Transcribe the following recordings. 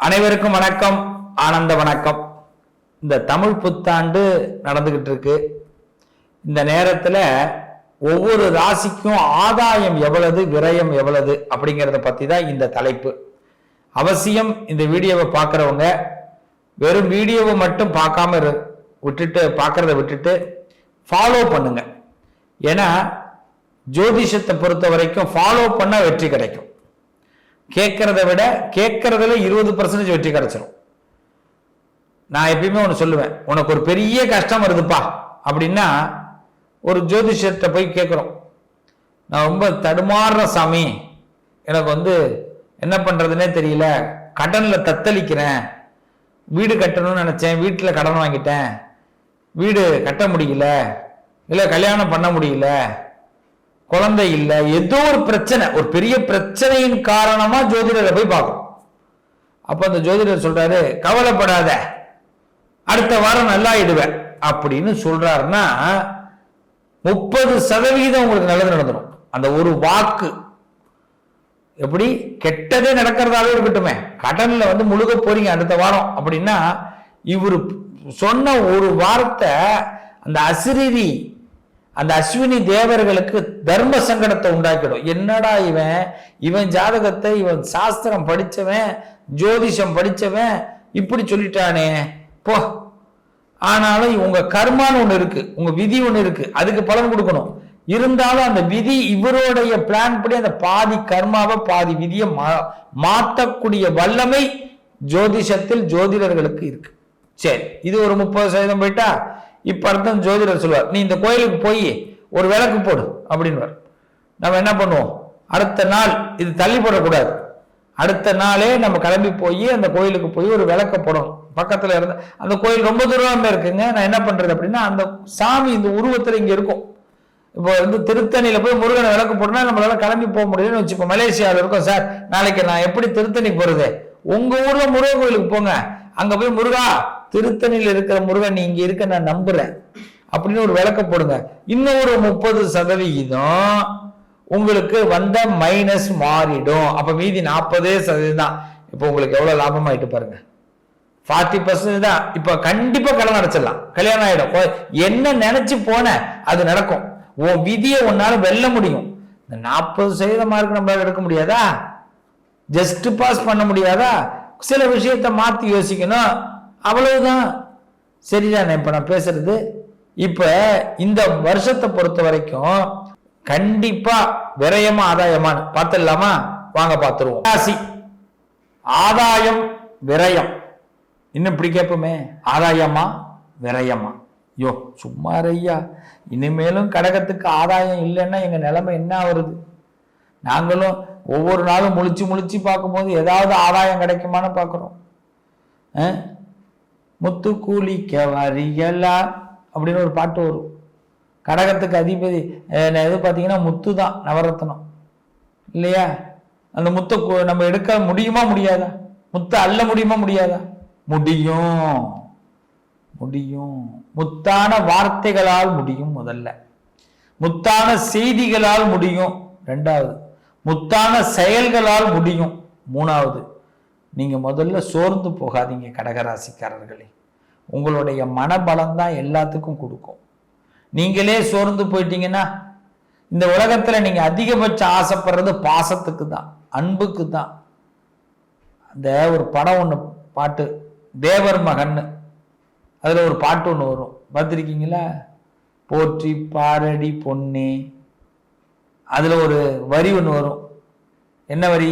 அனைவருக்கும் வணக்கம் ஆனந்த வணக்கம். இந்த தமிழ் புத்தாண்டு நடந்துகிட்டு இருக்கு. இந்த நேரத்துல ஒவ்வொரு ராசிக்கும் ஆதாயம் எவ்வளவு விரயம் எவ்வளவு அப்படிங்கிறத பத்தி தான் இந்த தலைப்பு. அவசியம் இந்த வீடியோவை பார்க்குறவங்க வெறும் வீடியோவை மட்டும் பார்க்காம இரு- விட்டுட்டு பார்க்கறத விட்டுட்டு ஃபாலோ பண்ணுங்க. ஏன்னா ஜோதிஷத்தை பொறுத்த வரைக்கும் ஃபாலோ பண்ணா வெற்றி கிடைக்கும். கேட்கறத விட கேட்கறதுல இருபது பர்சன்டேஜ் வெற்றி கிடைச்சிரும். நான் எப்பயுமே ஒன்று சொல்லுவேன் உனக்கு ஒரு பெரிய கஷ்டம் வருதுப்பா அப்படின்னா ஒரு ஜோதிஷத்தை போய் கேட்குறோம். நான் ரொம்ப தடுமாறுற சாமி எனக்கு வந்து என்ன பண்ணுறதுனே தெரியல கடனில் தத்தளிக்கிறேன் வீடு கட்டணும்னு நினச்சேன் வீட்டில் கடன் வாங்கிட்டேன் வீடு கட்ட முடியல இல்லை கல்யாணம் பண்ண முடியல குழந்தை இல்லை ஏதோ ஒரு பிரச்சனை ஒரு பெரிய பிரச்சனையின் காரணமா ஜோதிடரை போய் பார்க்கும் அப்ப அந்த ஜோதிடர் சொல்றாரு கவலைப்படாத அடுத்த வாரம் நல்லா இடுவேன் அப்படின்னு சொல்றாருன்னா முப்பது சதவிகிதம் உங்களுக்கு நல்லது நடந்துடும் அந்த ஒரு வாக்கு. எப்படி? கெட்டதே நடக்கிறதாவே இருக்கட்டுமே. கடன்ல வந்து முழுக போறீங்க அடுத்த வாரம் அப்படின்னா இவர் சொன்ன ஒரு வார்த்தை அந்த அசிரிதி அந்த அஸ்வினி தேவர்களுக்கு தர்ம சங்கடத்தை உண்டாக்கிடும். என்னடா இவன்? இவன் ஜாதகத்தை இவன் சாஸ்திரம் படித்தவன் ஜோதிஷம் படித்தவன் இப்படி சொல்லிட்டானே. போ. ஆனாலும் உங்க கர்மான்னு ஒன்று இருக்கு உங்க விதி ஒன்று இருக்கு அதுக்கு பலன் கொடுக்கணும். இருந்தாலும் அந்த விதி இவருடைய பிளான் படி அந்த பாதி கர்மாவை பாதி விதியை மா- மாற்றக்கூடிய வல்லமை ஜோதிஷத்தில் ஜோதிடர்களுக்கு இருக்கு. சரி இது ஒரு முப்பது சதவீதம் போயிட்டா? இப்ப அர்த்தம் ஜோதிடர் சொல்லுவார் நீ இந்த கோயிலுக்கு போய் ஒரு விளக்கு போடு அப்படின்னுவார். நம்ம என்ன பண்ணுவோம்? அடுத்த நாள் இது தள்ளி போடக்கூடாது. அடுத்த நாளே நம்ம கிளம்பி போய் அந்த கோயிலுக்கு போய் ஒரு விளக்க போடணும். பக்கத்துல இருந்த அந்த கோயில் ரொம்ப தூரமாக இருக்குங்க. நான் என்ன பண்றது அப்படின்னா அந்த சாமி இந்த உருவத்துல இங்க இருக்கும். இப்போ வந்து திருத்தணியில போய் முருகனை விளக்கு போட்டோம்னா நம்மளால கிளம்பி போக முடியும்னு வச்சுப்போம் மலேசியாவில் இருக்கோம். சார் நாளைக்கு நான் எப்படி திருத்தணி போறது? உங்க ஊர்ல முருகன் கோயிலுக்கு போங்க. அங்க போய் முருகா திருத்தணியில் இருக்கிற முருகன் நீ இங்க இருக்க நான் நம்புறேன். அப்படின்னு ஒரு விளக்க போடுங்க. இன்னும் ஒரு முப்பது சதவிகிதம் உங்களுக்கு வந்த மைனஸ் மாறிடும். அப்ப மீதி நாற்பதே சதவீதம் தான். இப்போ உங்களுக்கு எவ்வளவு லாபமாயிட்டு பாருங்க. ஃபார்ட்டி பர்சன்ட் தான். இப்ப கண்டிப்பா கடன் அடைச்சிடலாம். கல்யாணம் ஆயிடும். என்ன நினைச்சு போன அது நடக்கும். உன் விதியை உன்னால வெல்ல முடியும். இந்த நாற்பது சதவீத மார்க் நம்மளால எடுக்க முடியாதா? ஜஸ்ட் பாஸ் பண்ண முடியாதா? சில விஷயத்த மாத்தி யோசிக்கணும். அவ்வளவுதான். சரிதானே இப்போ நான் பேசுறது? இப்போ இந்த வருஷத்தை பொறுத்த வரைக்கும் கண்டிப்பா விரயமா ஆதாயமான்னு பார்த்துடலாமா? வாங்க பார்த்துருவோம். ராசி. ஆதாயம் விரயம். இன்னும் இப்படி கேட்போமே. ஆதாயமா விரயமா? யோ சும்மா ஐயா இனிமேலும் கடகத்துக்கு ஆதாயம் இல்லைன்னா எங்கள் நிலைமை என்ன வருது நாங்களும் ஒவ்வொரு நாளும் முழிச்சு முழிச்சு பார்க்கும்போது ஏதாவது ஆதாயம் கிடைக்குமான்னு பார்க்குறோம். முத்து கூலிக்க வரியலா அப்படின்னு ஒரு பாட்டு வரும். கடகத்துக்கு அதிபதி எது பார்த்தீங்கன்னா முத்து தான் நவரத்னம். இல்லையா? அந்த முத்தை நம்ம எடுக்க முடியுமா முடியாதா? முத்தை அள்ள முடியுமா முடியாதா? முடியும். முடியும். முத்தான வார்த்தைகளால் முடியும் முதல்ல. முத்தான செய்திகளால் முடியும் ரெண்டாவது. முத்தான செயல்களால் முடியும் மூணாவது. நீங்கள் முதல்ல சோர்ந்து போகாதீங்க கடகராசிக்காரர்களே. உங்களுடைய மனபலம் தான் எல்லாத்துக்கும் கொடுக்கும். நீங்களே சோர்ந்து போயிட்டீங்கன்னா இந்த உலகத்தில் நீங்கள் அதிகபட்சம் ஆசைப்படுறது பாசத்துக்கு தான் அன்புக்கு தான் அந்த ஒரு படம் ஒன்று பாட்டு தேவர் மகன்னு. அதில் ஒரு பாட்டு ஒன்று வரும். பார்த்துருக்கீங்களா? போற்றி பாரடி பொன்னே. அதில் ஒரு வரி ஒன்று வரும். என்ன வரி?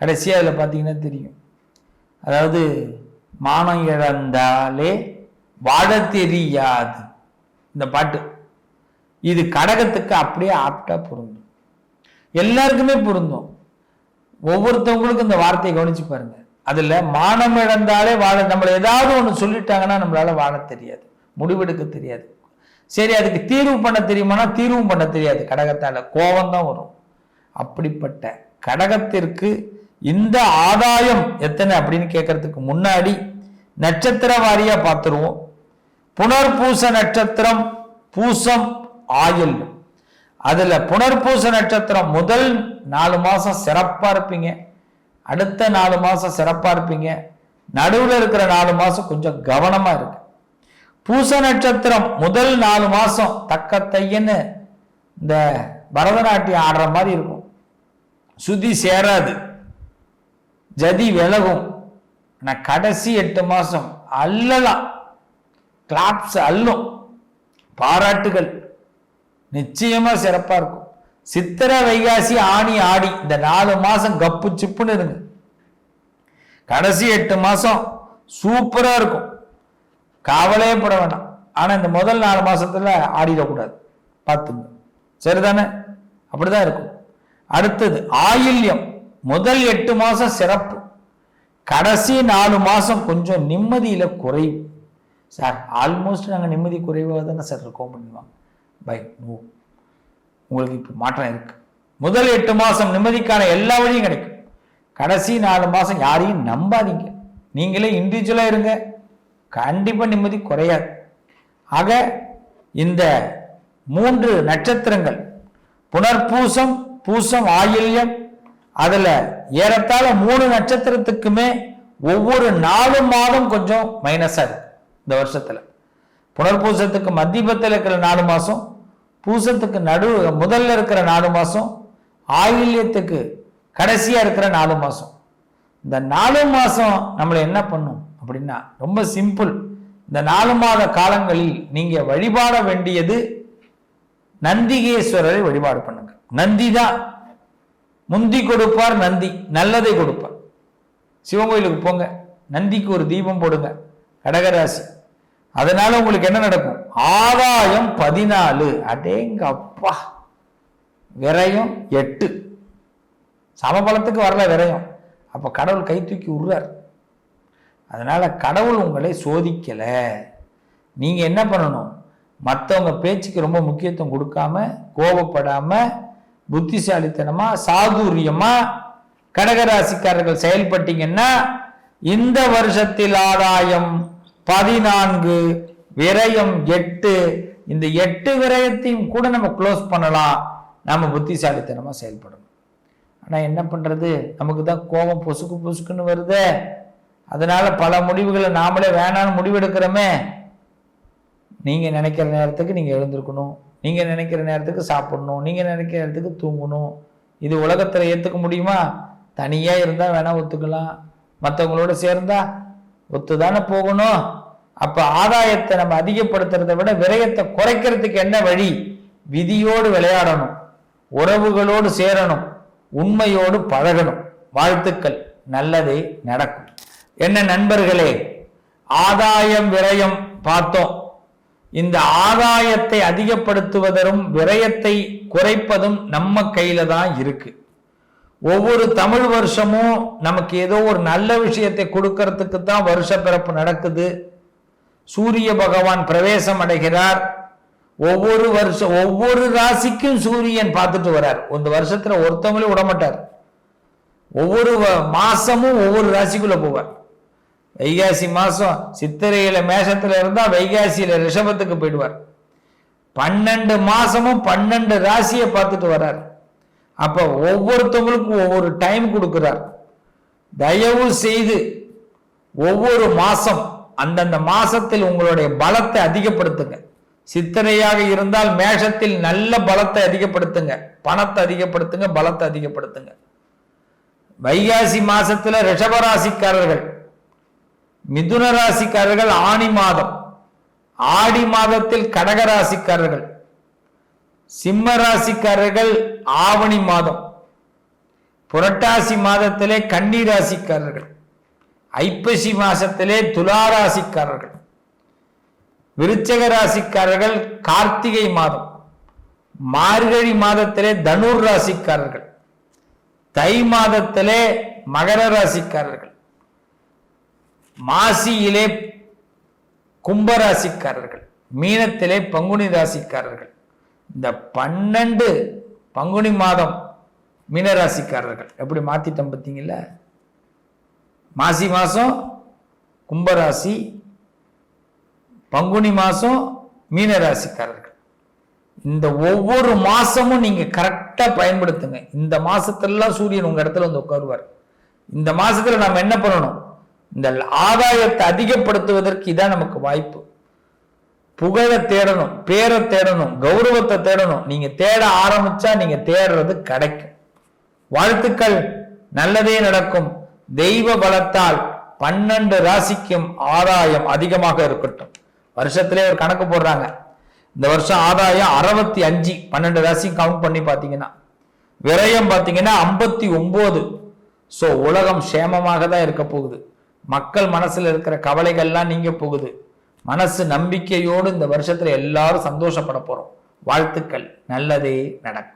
கடைசியாக அதில் பார்த்தீங்கன்னா தெரியும். அதாவது மானம் இழந்தாலே வாழ தெரியாது. இந்த பாட்டு. இது கடகத்துக்கு அப்படியே ஆப்டா பொருந்தும். எல்லாருக்குமே பொருந்தும். ஒவ்வொருத்தவங்களுக்கும் இந்த வார்த்தையை கவனிச்சு பாருங்க. அதில் மானம் இழந்தாலே வாழ நம்மளை ஏதாவது ஒன்று சொல்லிட்டாங்கன்னா நம்மளால வாழ தெரியாது. முடிவெடுக்க தெரியாது. சரி அதுக்கு தீர்வு பண்ண தெரியுமானா தீர்வும் பண்ண தெரியாது. கடகத்தால் கோபம் தான் வரும். அப்படிப்பட்ட கடகத்திற்கு இந்த ஆதாயம் எத்தனை அப்படின்னு கேட்கறதுக்கு முன்னாடி நட்சத்திர வாரியா பார்த்துருவோம். புனர்பூச நட்சத்திரம் பூசம் ஆயுள். அதுல புனர்பூச நட்சத்திரம் முதல் நாலு மாசம் சிறப்பா இருப்பீங்க. அடுத்த நாலு மாசம் சிறப்பா இருப்பீங்க. நடுவில் இருக்கிற நாலு மாசம் கொஞ்சம் கவனமா இருக்கு. பூச நட்சத்திரம் முதல் நாலு மாசம் தக்க தையன்னு இந்த பரதநாட்டியம் ஆடுற மாதிரி இருக்கும். சுதி சேராது. ஜதி விலகும். ஆனால் கடைசி எட்டு மாதம் அல்லலாம். கிளாப்ஸ் அல்லும் பாராட்டுகள். நிச்சயமாக சிறப்பாக இருக்கும். சித்திரை வைகாசி ஆணி ஆடி. இந்த நாலு மாதம் கப்பு சிப்புன்னு இருங்க. கடைசி எட்டு மாதம் சூப்பராக இருக்கும். கவலையே பட வேண்டாம் ஆனால் இந்த முதல் நாலு மாதத்தில் ஆடிடக்கூடாது. பார்த்துங்க. சரிதானே? அப்படிதான் இருக்கும். அடுத்தது ஆயில்யம். முதல் எட்டு மாதம் சிறப்பு. கடைசி நாலு மாதம் கொஞ்சம் நிம்மதியில் குறைவு. சார் ஆல்மோஸ்ட் நாங்கள் நிம்மதி குறைவாக தானே சார் இருக்கோம் பண்ணுவாங்க பை நோ. உங்களுக்கு இப்போ மாற்றம் இருக்கு. முதல் எட்டு மாதம் நிம்மதிக்கான எல்லா வழியும் கிடைக்கும். கடைசி நாலு மாதம் யாரையும் நம்பாதீங்க. நீங்களே இண்டிவிஜுவலாக இருங்க. கண்டிப்பாக நிம்மதி குறையாது. ஆக இந்த மூன்று நட்சத்திரங்கள் புனர்பூசம் பூசம் ஆயில்யம் அதுல ஏறத்தாழ மூணு நட்சத்திரத்துக்குமே ஒவ்வொரு நாலு மாதம் கொஞ்சம் மைனஸா இருக்கு இந்த வருஷத்துல. புனர்பூசத்துக்கு மத்தியபத்தில் இருக்கிற நாலு மாசம் பூசத்துக்கு நடு முதல்ல இருக்கிற நாலு மாசம் ஆயில்யத்துக்கு கடைசியா இருக்கிற நாலு மாசம். இந்த நாலு மாசம் நம்மளை என்ன பண்ணும் அப்படின்னா ரொம்ப சிம்பிள் இந்த நாலு மாத காலங்களில் நீங்க வழிபாட வேண்டியது நந்திகேஸ்வரரை வழிபாடு பண்ணுங்க. நந்தி தான். முந்தி கொடுப்பார் நந்தி. நல்லதை கொடுப்பார். சிவன் கோயிலுக்கு போங்க. நந்திக்கு ஒரு தீபம் போடுங்க. கடகராசி. அதனால உங்களுக்கு என்ன நடக்கும்? ஆதாயம் பதினாலு. அடேங்க அப்பா விரயம் எட்டு. சமபலத்துக்கு வரல விரயம். அப்ப கடவுள் கை தூக்கி விடுறார் அதனால கடவுள் உங்களை சோதிக்கல. நீங்க என்ன பண்ணணும்? மற்றவங்க பேச்சுக்கு ரொம்ப முக்கியத்துவம் கொடுக்காம கோபப்படாமல் புத்திசாலித்தனமா சாதுரியமா கடகராசிக்காரர்கள் செயல்பட்டீங்கன்னா இந்த வருஷத்தில் ஆதாயம் பதினான்கு விரயம் எட்டு. இந்த எட்டு விரயத்தையும் கூட நம்ம க்ளோஸ் பண்ணலாம். நம்ம புத்திசாலித்தனமாக செயல்படணும். ஆனால் என்ன பண்ணுறது நமக்கு தான் கோபம் பொசுக்கு பொசுக்குன்னு வருதே. அதனால பல முடிவுகளை நாமளே வேணான்னு முடிவெடுக்கிறோமே. நீங்கள் நினைக்கிற நேரத்துக்கு நீங்கள் எழுந்திருக்கணும். நீங்கள் நினைக்கிற நேரத்துக்கு சாப்பிடணும் நீங்கள் நினைக்கிற நேரத்துக்கு தூங்கணும். இது உலகத்தில் ஏற்றுக்க முடியுமா? தனியாக இருந்தால் வேணால் ஒத்துக்கலாம். மற்றவங்களோட சேர்ந்தா ஒத்துதானே போகணும். அப்போ ஆதாயத்தை நம்ம அதிகப்படுத்துறதை விட விரயத்தை குறைக்கிறதுக்கு என்ன வழி? விதியோடு விளையாடணும். உறவுகளோடு சேரணும். உண்மையோடு பழகணும். வாழ்த்துக்கள். நல்லதே நடக்கும். என்ன நண்பர்களே? ஆதாயம் விரயம் பார்த்தோம். இந்த ஆதாயத்தை அதிகப்படுத்துவதும் விரயத்தை குறைப்பதும் நம்ம கையில தான் இருக்கு. ஒவ்வொரு தமிழ் வருஷமும் நமக்கு ஏதோ ஒரு நல்ல விஷயத்தை கொடுக்கறதுக்கு தான் வருஷ பிறப்பு நடக்குது. சூரிய பகவான் பிரவேசம் அடைகிறார். ஒவ்வொரு வருஷம் ஒவ்வொரு ராசிக்கும் சூரியன் பார்த்துட்டு வரார் இந்த வருஷத்துல ஒருத்தவங்களையும் விடமாட்டார். ஒவ்வொரு வ- மாசமும் ஒவ்வொரு ராசிக்குள்ள போவார். வைகாசி மாதம் சித்திரையில் மேஷத்தில் இருந்தால் வைகாசியில் ரிஷபத்துக்கு போயிடுவார். பன்னெண்டு மாதமும் பன்னெண்டு ராசியை பார்த்துட்டு வர்றார். அப்போ ஒவ்வொருத்தவங்களுக்கும் ஒவ்வொரு டைம் கொடுக்குறார். தயவு செய்து ஒவ்வொரு மாதம் அந்தந்த மாதத்தில் உங்களுடைய பலத்தை அதிகப்படுத்துங்க. சித்திரையாக இருந்தால் மேஷத்தில் நல்ல பலத்தை அதிகப்படுத்துங்க. பணத்தை அதிகப்படுத்துங்க பலத்தை அதிகப்படுத்துங்க. வைகாசி மாசத்துல ரிஷபராசிக்காரர்கள் மிதுன ராசிக்காரர்கள் ஆணி மாதம். ஆடி மாதத்தில் கடக ராசிக்காரர்கள். சிம்ம ராசிக்காரர்கள் ஆவணி மாதம். புரட்டாசி மாதத்திலே கன்னி ராசிக்காரர்கள். ஐப்பசி மாசத்திலே துலா ராசிக்காரர்கள். விருச்சக ராசிக்காரர்கள் கார்த்திகை மாதம். மார்கழி மாதத்திலே தனுர் ராசிக்காரர்கள். தை மாதத்திலே மகர ராசிக்காரர்கள். மாசியிலே கும்பராசிக்காரர்கள் மீனத்திலே பங்குனி ராசிக்காரர்கள் இந்த பன்னெண்டு பங்குனி மாதம் மீனராசிக்காரர்கள் எப்படி மாத்திட்டோம் பார்த்தீங்களா மாசி மாதம் கும்பராசி பங்குனி மாதம் மீனராசிக்காரர்கள் இந்த ஒவ்வொரு மாதமும் நீங்கள் கரெக்டாக பயன்படுத்துங்க. இந்த மாதத்துலலாம் சூரியன் உங்கள் இடத்துல வந்து உட்காருவார். இந்த மாதத்தில் நம்ம என்ன பண்ணணும்? இந்த ஆதாயத்தை அதிகப்படுத்துவதற்கு இதான் நமக்கு வாய்ப்பு. புகழை தேடணும் பேரை தேடணும் கௌரவத்தை தேடணும். நீங்க தேட ஆரம்பிச்சா நீங்க தேடுறது கிடைக்கும். வாழ்த்துக்கள். நல்லதே நடக்கும். தெய்வ பலத்தால் பன்னெண்டு ராசிக்கும் ஆதாயம் அதிகமாக இருக்கட்டும். வருஷத்திலே ஒரு கணக்கு போடுறாங்க. இந்த வருஷம் ஆதாயம் அறுபத்தி அஞ்சு பன்னெண்டு ராசி கவுண்ட் பண்ணி பார்த்தீங்கன்னா. விரயம் பார்த்தீங்கன்னா ஐம்பத்தி ஒன்பது ஸோ உலகம் சேமமாக தான் இருக்க போகுது. மக்கள் மனசில் இருக்கிற கவலைகள்லாம் நீங்க போகுது. மனசு நம்பிக்கையோடு இந்த வருஷத்துல எல்லாரும் சந்தோஷப்பட போறோம். வாழ்த்துக்கள். நல்லதே நடக்கும்.